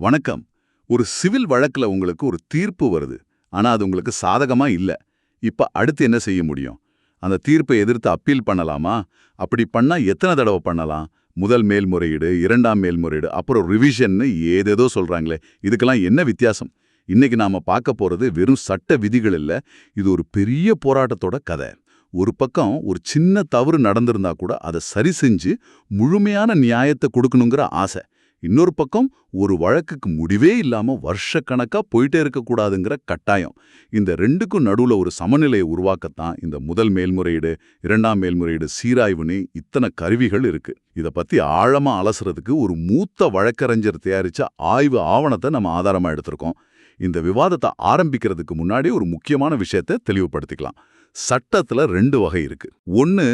வணக்கம். ஒரு சிவில் வழக்குல உங்களுக்கு ஒரு தீர்ப்பு வருது. ஆனா அது உங்களுக்கு சாதகமா இல்ல. இப்ப அடுத்து என்ன செய்ய முடியும்? அந்த தீர்ப்பை எதிர்த்து அப்பீல் பண்ணலாமா? அப்படி பண்ணா எத்தனை தடவை பண்ணலாம்? முதல் மேல்முறையீடு இரண்டாம் மேல்முறையீடு அப்புறம் ரிவிஷன்னு ஏதேதோ சொல்றாங்களே. இதுக்கெல்லாம் என்ன வித்தியாசம்? இன்னைக்கு நாம பார்க்க போறது வெறும் சட்ட விதிகள் இல்லை. இது ஒரு பெரிய போராட்டத்தோட கதை. ஒரு பக்கம் ஒரு சின்ன தவறு நடந்திருந்தா கூட அதை சரி செஞ்சு முழுமையான நியாயத்தை கொடுக்கணுங்கிற ஆசை. இன்னொரு பக்கம் ஒரு வழக்குக்கு முடிவே இல்லாம வருஷக்கணக்கா போயிட்டே இருக்கக்கூடாதுங்கிற கட்டாயம். இந்த ரெண்டுக்கும் நடுவுல ஒரு சமநிலையை உருவாக்கத்தான் இந்த முதல் மேல்முறையீடு இரண்டாம் மேல்முறையீடு சீராய்வுன்னு இத்தனை கருவிகள் இருக்கு. இத பத்தி ஆழமா அலசுறதுக்கு ஒரு மூத்த வழக்கறிஞர் தயாரிச்ச ஆய்வு ஆவணத்தை நம்ம ஆதாரமா எடுத்திருக்கோம். இந்த விவாதத்தை ஆரம்பிக்கிறதுக்கு முன்னாடி ஒரு முக்கியமான விஷயத்தை தெளிவுபடுத்திக்கலாம். சட்டத்துல ரெண்டு வகை இருக்கு. ஒன்னு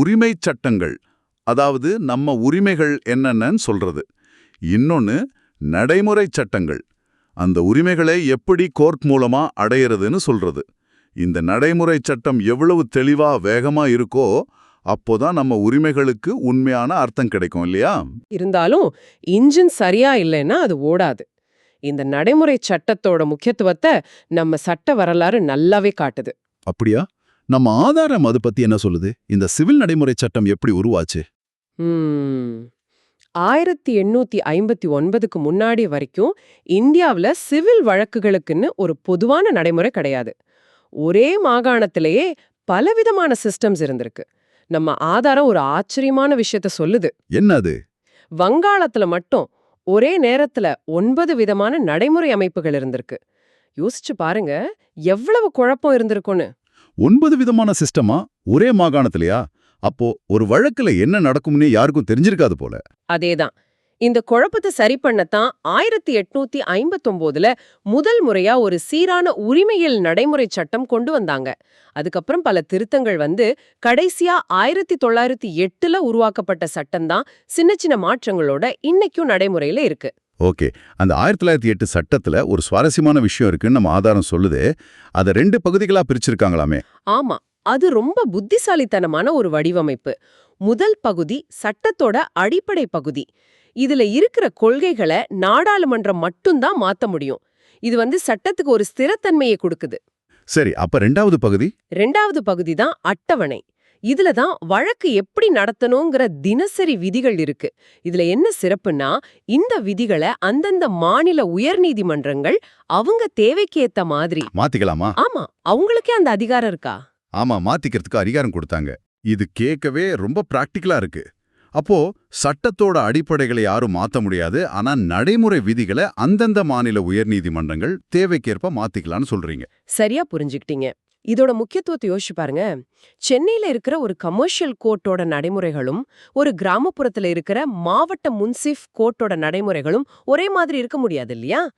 உரிமை சட்டங்கள் அதாவது நம்ம உரிமைகள் என்னென்னு சொல்றது. இன்னொன்னு நடைமுறை சட்டங்கள். அந்த உரிமைகளை எப்படி கோர்ட் மூலமா அடையிறதுன்னு சொல்றது. இந்த நடைமுறை சட்டம் எவ்வளவு தெளிவா வேகமா இருக்கோ அப்போதான் நம்ம உரிமைகளுக்கு உண்மையான அர்த்தம் கிடைக்கும் இல்லையா? இருந்தாலும் இன்ஜின் சரியா இல்லைன்னா அது ஓடாது. இந்த நடைமுறை சட்டத்தோட முக்கியத்துவத்தை நம்ம சட்ட வரலாறு நல்லாவே காட்டுது. அப்படியா? நம்ம ஆதாரம் அது பத்தி என்ன சொல்லுது? இந்த சிவில் நடைமுறை சட்டம் எப்படி உருவாச்சு? ம். ஆயிரத்தி எண்ணூத்தி ஐம்பத்தி ஒன்பதுக்கு முன்னாடி வரைக்கும் இந்தியாவுல சிவில் வழக்குகளுக்குன்னு ஒரு பொதுவான நடைமுறை கிடையாது. ஒரே மாகாணத்திலேயே பலவிதமான சிஸ்டம்ஸ் இருந்திருக்கு. நம்ம ஆதாரம் ஒரு ஆச்சரியமான விஷயத்த சொல்லுது. என்னது? வங்காளத்துல மட்டும் ஒரே நேரத்துல ஒன்பது விதமான நடைமுறை அமைப்புகள் இருந்திருக்கு. யோசிச்சு பாருங்க எவ்வளவு குழப்பம் இருந்திருக்கும்னு. ஒன்பது விதமான சிஸ்டமா? ஒரே மாகாணத்திலயா? அப்போ ஒரு வழக்குல என்ன நடக்கும்னே யாருக்கும் தெரிஞ்சிருக்காது போல. அதேதான். இந்த குழப்பத்தை சரி பண்ணத்தான் ஆயிரத்தி எட்நூத்தி ஐம்பத்தொம்போதுல முதல் முறையா ஒரு சீரான உரிமையில் நடைமுறை சட்டம் கொண்டு வந்தாங்க. அதுக்கப்புறம் பல திருத்தங்கள் வந்து கடைசியா ஆயிரத்தி தொள்ளாயிரத்தி எட்டுல உருவாக்கப்பட்ட சட்டம் தான் சின்ன சின்ன மாற்றங்களோட இன்னைக்கும் நடைமுறையில இருக்கு. ஓகே. அந்த ஆயிரத்தி தொள்ளாயிரத்தி எட்டு சட்டத்துல ஒரு சுவாரஸ்யமான விஷயம் இருக்குன்னு நம்ம ஆதாரம் சொல்லுது. அதை ரெண்டு பகுதிகளா பிரிச்சிருக்காங்களாமே? ஆமா. அது ரொம்ப புத்திசாலித்தனமான ஒரு வடிவமைப்பு. முதல் பகுதி சட்டத்தோட அடிப்படை பகுதி. இதுல இருக்கிற கொள்கைகளை நாடாளுமன்றம் மட்டும்தான் மாத்த முடியும். இது வந்து சட்டத்துக்கு ஒரு ஸ்திரத்தன்மையை கொடுக்குது. சரி அப்ப ரெண்டாவது பகுதி? ரெண்டாவது பகுதி தான் அட்டவணை. இதுல தான் வழக்கு எப்படி நடத்தணுங்கிற தினசரி விதிகள் இருக்கு. இதுல என்ன சிறப்புன்னா இந்த விதிகளை அந்தந்த மாநில உயர்நீதிமன்றங்கள் அவங்க தேவைக்கு ஏத்த மாதிரி மாத்திக்கலாமா? ஆமா அவங்களுக்கே அந்த அதிகாரம் இருக்கா? ஆமா மாத்திக்கிறதுக்கு அதிகாரம் கொடுத்தாங்க. இது கேட்கவே ரொம்ப பிராக்டிக்கலா இருக்கு. அப்போ சட்டத்தோட அடிப்படைகளை யாரும் மாத்த முடியாது. ஆனா நடைமுறை விதிகளை அந்தந்த மாநில உயர்நீதிமன்றங்கள் தேவைக்கேற்ப மாத்திக்கலாம்னு சொல்றீங்க. சரியா புரிஞ்சுக்கிட்டீங்க. இதோட முக்கியத்துவத்தை யோசிச்சு பாருங்க. சென்னையில இருக்கிற ஒரு கமர்ஷியல் கோர்ட்டோட நடைமுறைகளும் ஒரு கிராமப்புறத்துல இருக்கிற மாவட்ட முன்சிஃப் கோர்ட்டோட நடைமுறைகளும் ஒரே மாதிரி இருக்க முடியாது இல்லையா?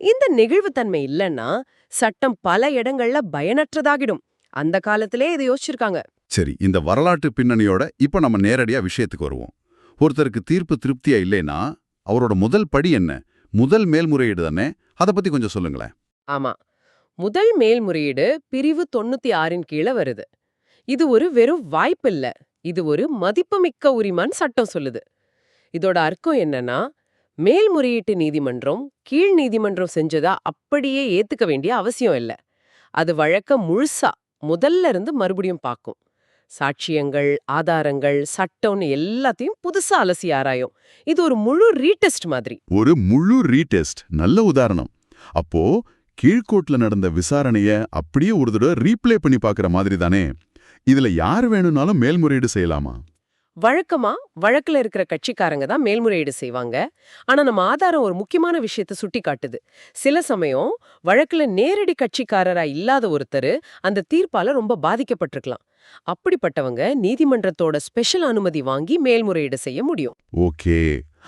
இந்த நெகிழ்வுத்தன்மை இல்லைன்னா சட்டம் பல இடங்கள்ல பயனற்றதாகிடும். அந்த காலத்திலே இதை யோசிச்சிருக்காங்க. சரி இந்த வரலாற்று பின்னணியோட இப்ப நம்ம நேரடியா விஷயத்துக்கு வருவோம். ஒருத்தருக்கு தீர்ப்பு திருப்தியா இல்லைன்னா அவரோட முதல் படி என்ன? முதல் மேல்முறையீடு தானே? அதை பத்தி கொஞ்சம் சொல்லுங்களேன். ஆமா. முதல் மேல்முறையீடு பிரிவு தொண்ணூத்தி ஆறின் கீழே வருது. இது ஒரு வெறும் வாய்ப்பில்ல இது ஒரு மதிப்புமிக்க உரிமான் சட்டம் சொல்லுது. இதோட அர்த்தம் என்னன்னா மேல்முறையீட்டு நீதிமன்றம் கீழ் நீதிமன்றம் செஞ்சதா அப்படியே ஏத்துக்க வேண்டிய அவசியம் இல்ல. அது வழக்க முழுசா முதல்ல இருந்து மறுபடியும் பார்க்கும். சாட்சியங்கள் ஆதாரங்கள் சட்டம்னு எல்லாத்தையும் புதுசா அலசி ஆராயும். இது ஒரு முழு ரீடெஸ்ட் மாதிரி. ஒரு முழு ரீடெஸ்ட். நல்ல உதாரணம். அப்போ கீழ்கோட்ல நடந்த விசாரணைய அப்படியே ஒரு தடவை ரீப்ளே பண்ணி பார்க்குற மாதிரி தானே? இதுல யார் வேணும்னாலும் மேல்முறையீடு செய்யலாமா? வழக்கமா வழக்குல இருக்கிற கட்சிக்காரங்க தான் மேல்முறையீடு செய்வாங்க. ஆனா நம்ம ஆதாரம் ஒரு முக்கியமான விஷயத்த சுட்டி காட்டுது. சில சமயம் வழக்குல நேரடி கட்சிக்காரரா இல்லாத ஒருத்தர் அந்த தீர்ப்பால ரொம்ப பாதிக்கப்பட்டிருக்கலாம். அப்படிப்பட்டவங்க நீதிமன்றத்தோட ஸ்பெஷல் அனுமதி வாங்கி மேல்முறையீடு செய்ய முடியும். ஓகே.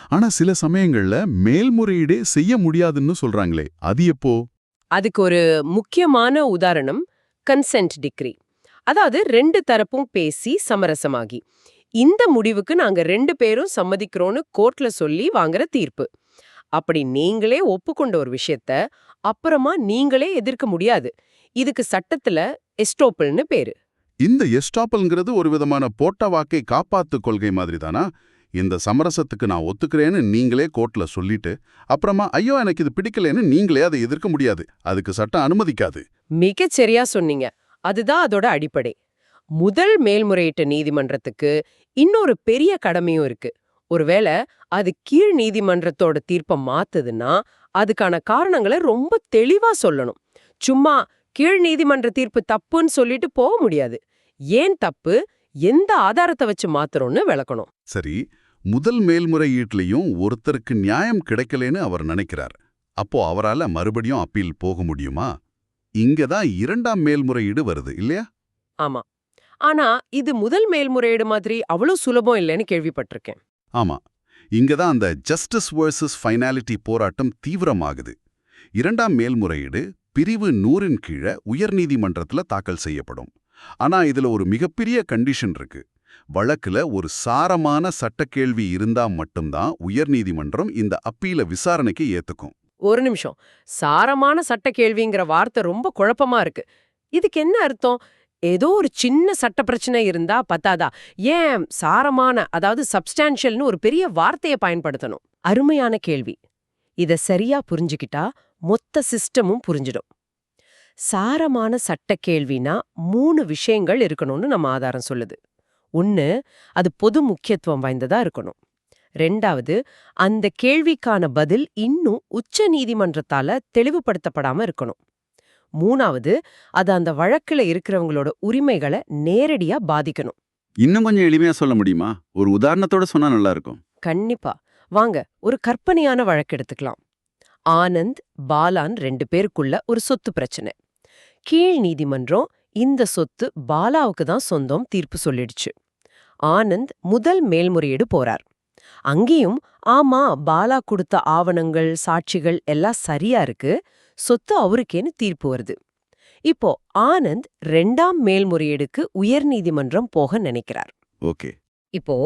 ஆனா சில சமயங்கள்ல மேல்முறையீடே செய்ய முடியாதுன்னு சொல்றாங்களே அது எப்போ? அதுக்கு ஒரு முக்கியமான உதாரணம் கன்சென்ட் டிக்ரி அதாவது ரெண்டு தரப்பும் பேசி சமரசமாகி. இந்த முடிவுக்கு நாங்க ரெண்டு பேரும் சம்மதிக்கிறோம்னு கோர்ட்ல சொல்லி வாங்குற தீர்ப்பு. அப்படி நீங்களே ஒப்புக்கொண்ட ஒரு விஷயத்த அப்புறமா நீங்களே எதிர்க்க முடியாது. இதுக்கு சட்டத்துல எஸ்டோப்பல்னு பேரு. இந்த எஸ்டாப்பல்ங்கிறது ஒரு விதமான போட்ட வாக்கை காப்பாத்து கொள்கை மாதிரி தானா? இந்த சமரசத்துக்கு நான் ஒத்துக்கிறேன்னு நீங்களே கோர்ட்ல சொல்லிட்டு அப்புறமா ஐயோ எனக்கு இது பிடிக்கலைன்னு நீங்களே அதை எதிர்க்க முடியாது. அதுக்கு சட்டம் அனுமதிக்காது. மிகச் சரியா சொன்னீங்க. அதுதான் அதோட அடிப்படை. முதல் மேல்முறையீட்டு நீதிமன்றத்துக்கு இன்னொரு பெரிய கடமையும் இருக்கு. ஒருவேளை அது கீழ் நீதிமன்றத்தோட தீர்ப்பை மாத்துதுன்னா அதுக்கான காரணங்களை ரொம்ப தெளிவா சொல்லணும். சும்மா கீழ் நீதிமன்ற தீர்ப்பு தப்புன்னு சொல்லிட்டு போக முடியாது. ஏன் தப்பு? எந்த ஆதாரத்தை வச்சு மாத்துறோம்னு விளக்கணும். சரி முதல் மேல்முறையீட்லயும் ஒருத்தருக்கு நியாயம் கிடைக்கலன்னு அவர் நினைக்கிறார். அப்போ அவரால மறுபடியும் அப்பீல் போக முடியுமா? இங்க தான் இரண்டாம் மேல்முறையீடு வருது இல்லையா? ஆமா. ஆனா இது முதல் மேல்முறையீடு மாதிரி அவ்வளவு சுலபம் இல்லைன்னு கேள்விப்பட்டிருக்கேன். ஆமா. இங்க தான் அந்த ஜஸ்டிஸ் வர்சஸ் ஃபைனாலிட்டி போராட்டம் தீவிரமாகுது. இரண்டாம் மேல்முறையீடு பிரிவு நூறின் கீழே உயர்நீதிமன்றத்துல தாக்கல் செய்யப்படும். ஆனா இதுல ஒரு மிகப்பெரிய கண்டிஷன் இருக்கு. வழக்குல ஒரு சாரமான சட்டக்கேள்வி இருந்தா மட்டும்தான் உயர்நீதிமன்றம் இந்த அப்பீல விசாரணைக்கு ஏத்துக்கும். ஒரு நிமிஷம். சாரமான சட்ட கேள்விங்கிற வார்த்தை ரொம்ப குழப்பமா இருக்கு. இதுக்கு என்ன அர்த்தம்? ஏதோ ஒரு சின்ன சட்ட பிரச்சனை இருந்தா பத்தாதா? ஏன் சாரமான அதாவது சப்ஸ்டான்ஷியல்னு ஒரு பெரிய வார்த்தையை பயன்படுத்தணும்? அருமையான கேள்வி. இத சரியா புரிஞ்சுக்கிட்டா மொத்த சிஸ்டமும் புரிஞ்சிடும். சாரமான சட்ட கேள்வினா மூணு விஷயங்கள் இருக்கணும்னு நம்ம ஆதாரம் சொல்லுது. ஒன்னு அது பொது முக்கியத்துவம் வாய்ந்ததா இருக்கணும். ரெண்டாவது அந்த கேள்விக்கான பதில் இன்னும் உச்ச நீதிமன்றத்தால தெளிவுபடுத்தப்படாம இருக்கணும். மூணாவது அது அந்த வழக்குல இருக்கிறவங்களோட உரிமைகளை நேரடியா பாதிக்கணும். இன்னும் கொஞ்சம் எளிமையா சொல்ல முடியுமா? ஒரு உதாரணத்தோட சொன்னா நல்லா இருக்கும். கண்டிப்பா. வாங்க ஒரு கற்பனையான வழக்கு எடுத்துக்கலாம். ஆனந்த் பாலான் ரெண்டு பேருக்குள்ள ஒரு சொத்து பிரச்சனை. கீழ் நீதிமன்றம் இந்த சொத்து பாலாவுக்கு தான் சொந்தம் தீர்ப்பு சொல்லிடுச்சு. ஆனந்த் முதல் மேல்முறையீடு போறார். அங்கேயும் ஆமா பாலா கொடுத்த ஆவணங்கள் சாட்சிகள் எல்லாம் சரியா இருக்கு சொத்து அவருக்கேன்னு தீர்ப்பு வருது. இப்போ ஆனந்த் ரெண்டாம் மேல்முறையீடுக்கு உயர்நீதிமன்றம் போக நினைக்கிறார். ஓகே. இப்போ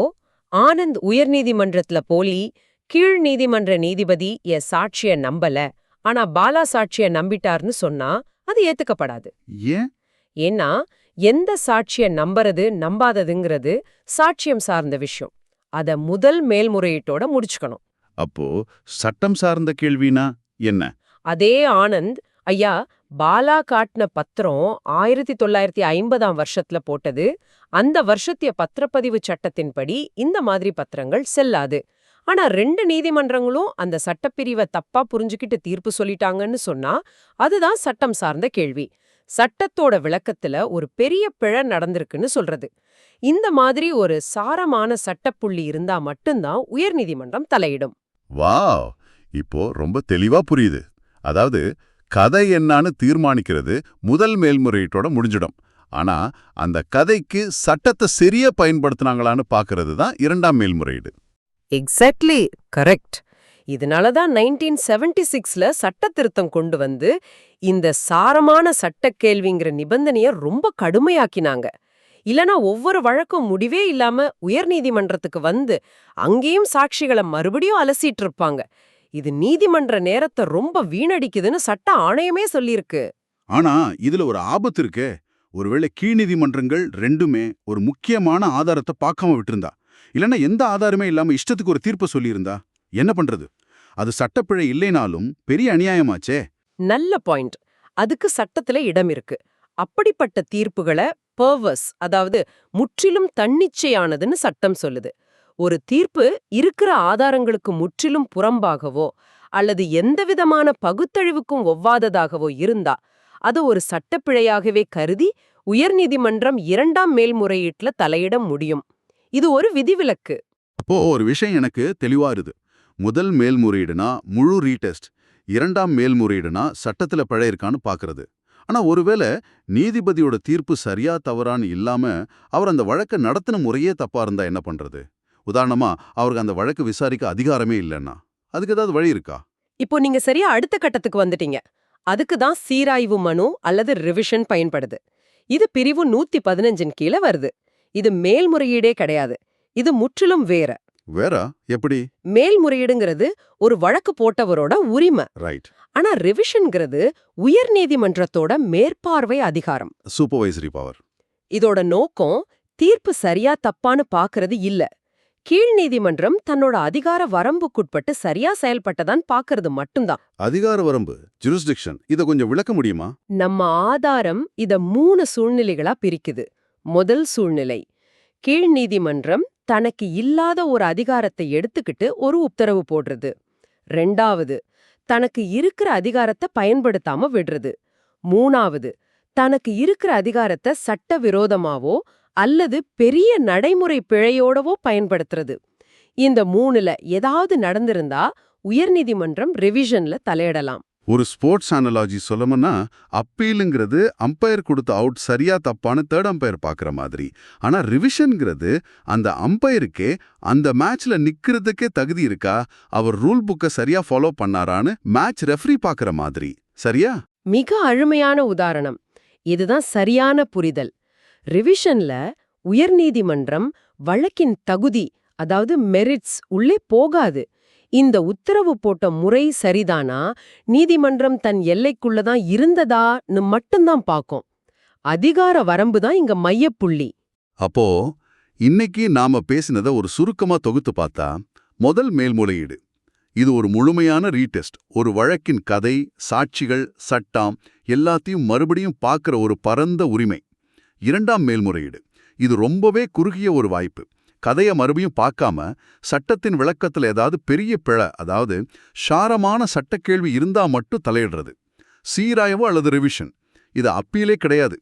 ஆனந்த் உயர்நீதிமன்றத்துல போலி கீழ் நீதிமன்ற நீதிபதி என் சாட்சிய நம்பல. ஆனா பாலா சாட்சிய நம்பிட்டார்னு சொன்னா அது ஏத்துக்கப்படாது. ஏன்? ஏன்னா எந்த சாட்சிய நம்புறது நம்பாததுங்கிறது சாட்சியம் சார்ந்த விஷயம். அத முதல் மேல்முறையீட்டோட முடிச்சுக்கணும். அப்போ சட்டம் சார்ந்த கேள்வினா என்ன? அதே ஆனந்த் ஐயா பாலா காட்டின பத்திரம் ஆயிரத்தி தொள்ளாயிரத்தி ஐம்பதாம் வருஷத்துல போட்டது. அந்த வருஷத்திய பத்திரப்பதிவு சட்டத்தின்படி இந்த மாதிரி பத்திரங்கள் செல்லாது. ஆனா ரெண்டு நீதிமன்றங்களும் அந்த சட்டப்பிரிவை தப்பா புரிஞ்சுக்கிட்டு தீர்ப்பு சொல்லிட்டாங்கன்னு சொன்னா அதுதான் சட்டம் சார்ந்த கேள்வி. சட்டத்தோட விளக்கத்துல ஒரு பெரிய பிழை நடந்திருக்குன்னு சொல்றது. இந்த மாதிரி ஒரு சாரமான சட்டப்புள்ளி இருந்தா மட்டும்தான் உயர்நீதிமன்றம் தலையிடும். வாவ்! இப்போ ரொம்ப தெளிவா புரியுது. அதாவது கதை என்னான்னு தீர்மானிக்கிறது முதல் மேல்முறையீட்டோட முடிஞ்சிடும். ஆனா அந்த கதைக்கு சட்டத்தை சரியா பயன்படுத்தினாங்களான்னு பாக்குறது தான் இரண்டாம் மேல்முறையீடு. எக்ஸாக்ட்லி கரெக்ட் இதனால தான் நைன்டீன் செவன்டி சிக்ஸ்ல சட்ட திருத்தம் கொண்டு வந்து இந்த சாரமான சட்ட கேள்விங்கிற நிபந்தனைய ரொம்ப கடுமையாக்கினாங்க. இல்லனா ஒவ்வொரு வழக்கும் முடிவே இல்லாம உயர்நீதிமன்றத்துக்கு வந்து அங்கேயும் சாட்சிகளை மறுபடியும் அலசிட்டு இருப்பாங்க இது நீதிமன்ற நேரத்தை ரொம்ப வீணடிக்குதுன்னு சட்ட ஆணையமே சொல்லியிருக்கு. ஆனா இதுல ஒரு ஆபத்து இருக்கு. ஒருவேளை கீழ்நீதிமன்றங்கள் ரெண்டுமே ஒரு முக்கியமான ஆதாரத்தை பார்க்காம விட்டிருந்தா. இல்லைன்னா எந்த ஆதாரமே இல்லாம இஷ்டத்துக்கு ஒரு தீர்ப்பு சொல்லியிருந்தா? என்ன பண்றது? அது சட்டப்பிழை இல்லைனாலும் பெரிய அநியாயமாச்சே. நல்ல பாயிண்ட் அதுக்கு சட்டத்துல இடம் இருக்கு. அப்படிப்பட்ட தீர்ப்புகளை பர்வஸ் அதாவது முற்றிலும் தன்னிச்சையானதுன்னு சட்டம் சொல்லுது. ஒரு தீர்ப்பு இருக்கிற ஆதாரங்களுக்கு முற்றிலும் புறம்பாகவோ அல்லது எந்தவிதமான பகுத்தழிவுக்கும் ஒவ்வாததாகவோ இருந்தா அது ஒரு சட்டப்பிழையாகவே கருதி உயர்நீதிமன்றம் இரண்டாம் மேல்முறையீட்டுல தலையிட முடியும். இது ஒரு விதிவிலக்கு. அப்போ ஒரு விஷயம் எனக்கு தெளிவா இருது முதல் மேல்முறையீடுனா முழு ரீடெஸ்ட் இரண்டாம் மேல்முறையீடுனா சட்டத்துல பிழை இருக்கான்னு பாக்குறது. ஆனா ஒருவேளை நீதிபதியோட தீர்ப்பு சரியா தவறான்னு இல்லாம அவர் அந்த வழக்கை நடத்தின முறையே தப்பா இருந்தா என்ன பண்றது? உதாரணமா அவருக்கு அந்த வழக்கு விசாரிக்க அதிகாரமே இல்லைன்னா. அதுக்கு ஏதாவது வழி இருக்கா? இப்போ நீங்க சரியா அடுத்த கட்டத்துக்கு வந்துட்டீங்க. அதுக்கு தான் சீராய்வு மனு அல்லது ரிவிஷன் பயன்படுது. இது பிரிவு நூத்தி பதினஞ்சின் கீழே வருது. இது மேல்முறையீடே கிடையாது. இது முற்றிலும் வேற. வேற? எப்படி? மேல்முறையீடுங்கிறது ஒரு வழக்கு போட்டவரோட உரிமை. ரைட். ஆனா ரிவிஷன்ங்கிறது உயர்நீதிமன்றத்தோட மேற்பார்வை அதிகாரம். Supervisory power. இதோட நோக்கம் தீர்ப்பு சரியா தப்பான்னு பாக்குறது இல்ல. கீழ் நீதிமன்றம் தன்னோட அதிகார வரம்புக்குட்பட்டு சரியா செயல்பட்டதான் பாக்குறது மட்டும்தான். அதிகார வரம்பு ஜுரிஸ்டிக்ஷன் இதை கொஞ்சம் விளக்க முடியுமா? நம்ம ஆதாரம் இத மூணு சூழ்நிலைகளா பிரிக்குது. முதல் சூழ்நிலை. கீழ் நீதிமன்றம் தனக்கு இல்லாத ஒரு அதிகாரத்தை எடுத்துக்கிட்டு ஒரு உத்தரவு போடுறது. ரெண்டாவது தனக்கு இருக்கிற அதிகாரத்தை பயன்படுத்தாம விடுறது. மூணாவது தனக்கு இருக்கிற அதிகாரத்தை சட்டவிரோதமாவோ அல்லது பெரிய நடைமுறை பிழையோடவோ பயன்படுத்துறது. இந்த மூணுல ஏதாவது நடந்திருந்தா உயர்நீதிமன்றம் ரிவிஷன்ல தலையிடலாம். ஒரு ஸ்போர்ட்ஸ் அனலாஜி சொல்லணும்னா அப்பீலுங்கிறது அம்பையர் கொடுத்த அவுட் சரியா தப்பான்னு தேர்ட் அம்பையர் பார்க்குற மாதிரி. ஆனா ரிவிஷன்ங்கிறது அந்த அம்பையருக்கே அந்த மேட்ச்ல நிற்கிறதுக்கே தகுதி இருக்கா? அவர் ரூல் புக்கை சரியா ஃபாலோ பண்ணாரான்னு மேட்ச் ரெஃப்ரி பார்க்குற மாதிரி. சரியா? மிக அழுமையான உதாரணம். இதுதான் சரியான புரிதல். ரிவிஷன்ல உயர்நீதிமன்றம் வழக்கின் தகுதி அதாவது மெரிட்ஸ் உள்ளே போகாது. இந்த உத்தரவு போட்ட முறை சரிதானா? நீதிமன்றம் தன் எல்லைக்குள்ளதான் இருந்ததான்னு மட்டும்தான் பார்க்கும் அதிகார வரம்பு தான் இங்க மையப்புள்ளி. அப்போ இன்னைக்கு நாம பேசினத ஒரு சுருக்கமா தொகுத்து பார்த்தா முதல் மேல்முறையீடு. இது ஒரு முழுமையான ரீடெஸ்ட் ஒரு வழக்கின் கதை சாட்சிகள் சட்டம் எல்லாத்தையும் மறுபடியும் பார்க்கிற ஒரு பரந்த உரிமை. இரண்டாம் மேல்முறையீடு. இது ரொம்பவே குறுகிய ஒரு வாய்ப்பு. கதையை மறுபடியும் பார்க்காம சட்டத்தின் விளக்கத்துல ஏதாவது பெரிய பிழை அதாவது ஷாரமான சட்டக்கேள்வி இருந்தா மட்டும் தலையிடுறது. சீராயவோ அல்லது ரிவிஷன் இது அப்பீலே கிடையாது.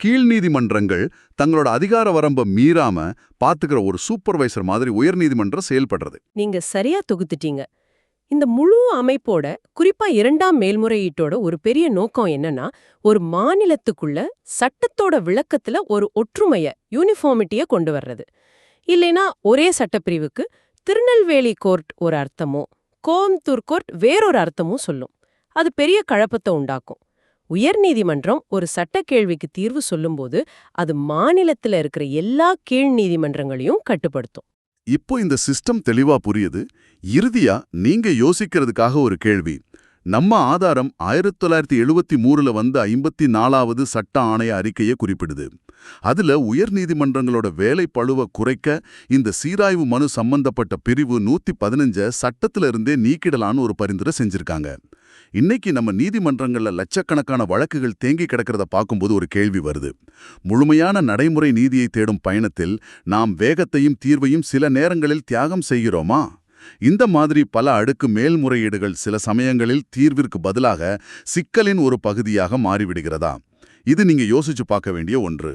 கீழ் நீதிமன்றங்கள் தங்களோட அதிகார வரம்ப மீறாம பாத்துக்கிற ஒரு சூப்பர்வைசர் மாதிரி உயர்நீதிமன்றம் செயல்படுறது. நீங்க சரியா தொகுத்துட்டீங்க. இந்த முழு அமைப்போட குறிப்பா இரண்டாம் மேல்முறையீட்டோட ஒரு பெரிய நோக்கம் என்னன்னா ஒரு மாநிலத்துக்குள்ள சட்டத்தோட விளக்கத்துல ஒரு ஒற்றுமைய யூனிஃபார்மிட்டிய கொண்டு வர்றது. இல்லைனா ஒரே சட்டப்பிரிவுக்கு திருநெல்வேலி கோர்ட் ஒரு அர்த்தமோ கோயம்புத்தூர் கோர்ட் வேறொரு அர்த்தமும் சொல்லும். அது பெரிய குழப்பத்தை உண்டாக்கும். உயர்நீதிமன்றம் ஒரு சட்ட கேள்விக்கு தீர்வு சொல்லும்போது அது மாநிலத்துல இருக்கிற எல்லா கீழ் நீதிமன்றங்களையும் கட்டுப்படுத்தும். இப்போ இந்த சிஸ்டம் தெளிவா புரியுது. இறுதியா நீங்க யோசிக்கிறதுக்காக ஒரு கேள்வி. நம்ம ஆதாரம் ஆயிரத்தி தொள்ளாயிரத்தி எழுபத்தி மூணுல வந்த ஐம்பத்தி நாலாவது சட்ட ஆணைய அறிக்கையை குறிப்பிடுது. அதுல உயர் நீதிமன்றங்களோட வேலை பழுவ குறைக்க இந்த சீராய்வு மனு சம்பந்தப்பட்ட பிரிவு நூத்தி பதினஞ்ச சட்டத்துல இருந்தே நீக்கிடலான்னு ஒரு பரிந்துரை செஞ்சிருக்காங்க. இன்னைக்கு நம்ம நீதிமன்றங்கள்ல லட்சக்கணக்கான வழக்குகள் தேங்கி கிடக்கிறத பார்க்கும்போது ஒரு கேள்வி வருது. முழுமையான நடைமுறை நீதியை தேடும் பயணத்தில் நாம் வேகத்தையும் தீர்வையும் சில நேரங்களில் தியாகம் செய்கிறோமா? இந்த மாதிரி பல அடுக்கு மேல்முறையீடுகள் சில சமயங்களில் தீர்விற்கு பதிலாக சிக்கலின் ஒரு பகுதியாக மாறிவிடுகிறதா? இது நீங்க யோசிச்சு பார்க்க வேண்டிய ஒன்று.